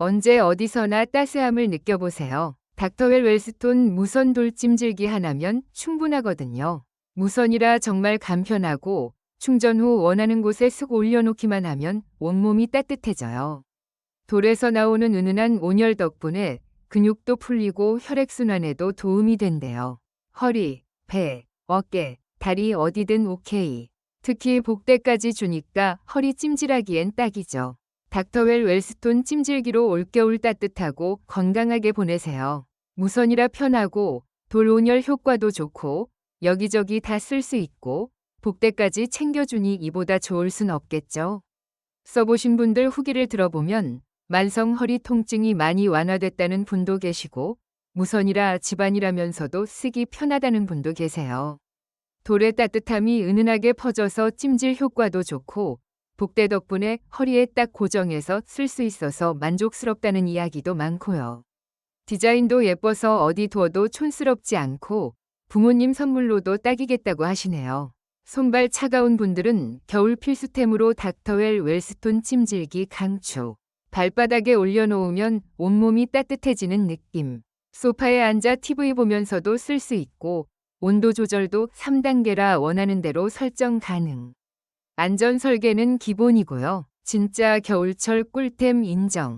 언제 어디서나 따스함을 느껴보세요. 닥터웰 웰스톤 무선 돌찜질기 하나면 충분하거든요. 무선이라 정말 간편하고 충전 후 원하는 곳에 쓱 올려놓기만 하면 온몸이 따뜻해져요. 돌에서 나오는 은은한 온열 덕분에 근육도 풀리고 혈액순환에도 도움이 된대요. 허리, 배, 어깨, 다리 어디든 오케이. 특히 복대까지 주니까 허리 찜질하기엔 딱이죠. 닥터웰 웰스톤 찜질기로 올겨울 따뜻하고 건강하게 보내세요. 무선이라 편하고 돌 온열 효과도 좋고 여기저기 다 쓸 수 있고 복대까지 챙겨주니 이보다 좋을 순 없겠죠. 써보신 분들 후기를 들어보면 만성 허리 통증이 많이 완화됐다는 분도 계시고 무선이라 집안이라면서도 쓰기 편하다는 분도 계세요. 돌의 따뜻함이 은은하게 퍼져서 찜질 효과도 좋고 복대 덕분에 허리에 딱 고정해서 쓸 수 있어서 만족스럽다는 이야기도 많고요. 디자인도 예뻐서 어디 두어도 촌스럽지 않고 부모님 선물로도 딱이겠다고 하시네요. 손발 차가운 분들은 겨울 필수템으로 닥터웰 웰스톤 찜질기 강추. 발바닥에 올려놓으면 온몸이 따뜻해지는 느낌. 소파에 앉아 TV 보면서도 쓸 수 있고 온도 조절도 3단계라 원하는 대로 설정 가능. 안전 설계는 기본이고요. 진짜 겨울철 꿀템 인정.